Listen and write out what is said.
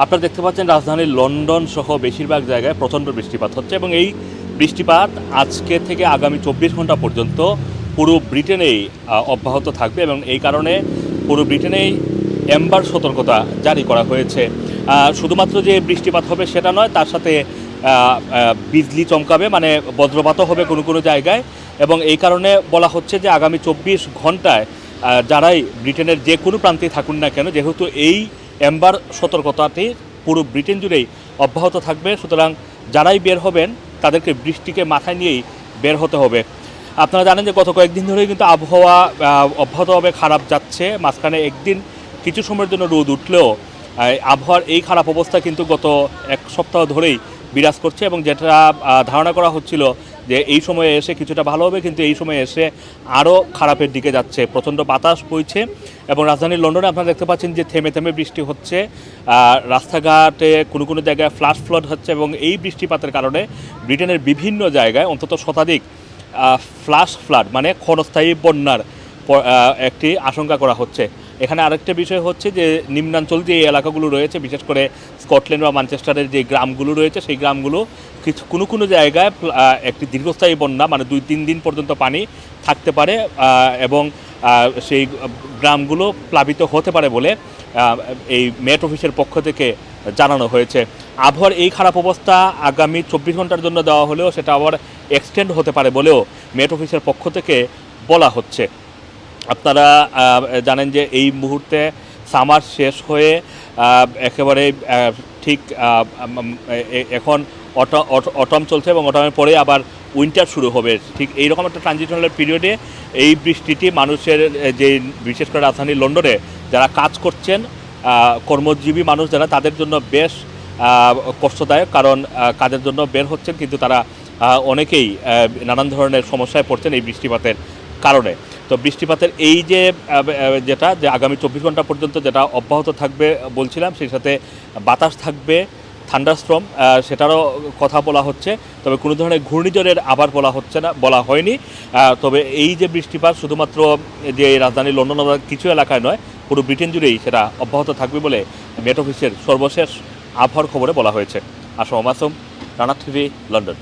আপনারা দেখতে পাচ্ছেন রাজধানী লন্ডন সহ বেশিরভাগ জায়গায় প্রচণ্ড বৃষ্টিপাত হচ্ছে এবং এই বৃষ্টিপাত আজকে থেকে আগামী চব্বিশ ঘণ্টা পর্যন্ত পুরো ব্রিটেনেই অব্যাহত থাকবে এবং এই কারণে পুরো ব্রিটেনেই এম্বার সতর্কতা জারি করা হয়েছে। শুধুমাত্র যে বৃষ্টিপাত হবে সেটা নয়, তার সাথে বিজলি চমকাবে মানে বজ্রপাতও হবে কোনো কোনো জায়গায় এবং এই কারণে বলা হচ্ছে যে আগামী চব্বিশ ঘন্টায় যারাই ব্রিটেনের যে কোনো প্রান্তে থাকুন না কেন, যেহেতু এই এম্বার সতর্কতাটি পুরো ব্রিটেন জুড়েই অব্যাহত থাকবে। সুতরাং যারাই বের হবেন, তাদেরকে বৃষ্টিকে মাথায় নিয়েই বের হতে হবে। আপনারা জানেন যে গত কয়েকদিন ধরেই কিন্তু আবহাওয়া অব্যাহতভাবে খারাপ যাচ্ছে। মাঝখানে একদিন কিছু সময়ের জন্য রোদ উঠলেও আবহাওয়ার এই খারাপ অবস্থা কিন্তু গত এক সপ্তাহ ধরেই বিরাজ করছে এবং যেটা ধারণা করা হচ্ছিল যে এই সময়ে এসে কিছুটা ভালো হবে, কিন্তু এই সময়ে এসে আরও খারাপের দিকে যাচ্ছে। প্রচণ্ড বাতাস বইছে এবং রাজধানী লন্ডনে আপনারা দেখতে পাচ্ছেন যে থেমে থেমে বৃষ্টি হচ্ছে। রাস্তাঘাটে কোনো কোনো জায়গায় ফ্লাশ ফ্লাড হচ্ছে এবং এই বৃষ্টিপাতের কারণে ব্রিটেনের বিভিন্ন জায়গায় অন্তত শতাধিক ফ্লাশ ফ্লাড মানে ক্ষণস্থায়ী বন্যার একটি আশঙ্কা করা হচ্ছে। এখানে আরেকটা বিষয় হচ্ছে যে নিম্নাঞ্চল যে এলাকাগুলো রয়েছে, বিশেষ করে স্কটল্যান্ড বা ম্যানচেস্টারের যে গ্রামগুলো রয়েছে, সেই গ্রামগুলো কিছু, কোনো কোনো জায়গায় একটি দীর্ঘস্থায়ী বন্যা মানে দুই, তিন দিন পর্যন্ত পানি থাকতে পারে এবং সেই গ্রামগুলো প্লাবিত হতে পারে বলে এই মেট অফিসের পক্ষ থেকে জানানো হয়েছে। আবহাওয়ার এই খারাপ অবস্থা আগামী চব্বিশ ঘণ্টার জন্য দেওয়া হলেও সেটা আবার এক্সটেন্ড হতে পারে বলেও মেট অফিসের পক্ষ থেকে বলা হচ্ছে। আপনারা জানেন যে এই মুহূর্তে সামার শেষ হয়ে একেবারে ঠিক এখন অট- অট- অটম চলছে এবং অটমের পরে আবার উইন্টার শুরু হবে। ঠিক এইরকম একটা ট্রানজিশনাল পিরিয়ডে এই বৃষ্টিটি মানুষের যে বিশেষ করে রাজধানী লন্ডনে যারা কাজ করছেন কর্মজীবী মানুষ যারা, তাদের জন্য বেশ কষ্টদায়ক কারণ কাজের জন্য বের হচ্ছেন। কিন্তু তারা অনেকেই নানান ধরনের সমস্যায় পড়ছেন এই বৃষ্টিপাতের কারণে। তো বৃষ্টিপাতের এই যে যেটা, যে আগামী চব্বিশ ঘণ্টা পর্যন্ত যেটা অব্যাহত থাকবে বলছিলাম, সেই সাথে বাতাস থাকবে থান্ডারস্ট্রম সেটারও কথা বলা হচ্ছে। তবে কোনো ধরনের ঘূর্ণিঝড়ের আবার বলা হচ্ছে না, বলা হয়নি। তবে এই যে বৃষ্টিপাত শুধুমাত্র যে রাজধানী লন্ডন কিছু এলাকায় নয়, পুরো ব্রিটেন জুড়েই সেটা অব্যাহত থাকবে বলে মেট অফিসের সর্বশেষ আবহাওয়ার খবরে বলা হয়েছে। Assam Masum Rana TV, London.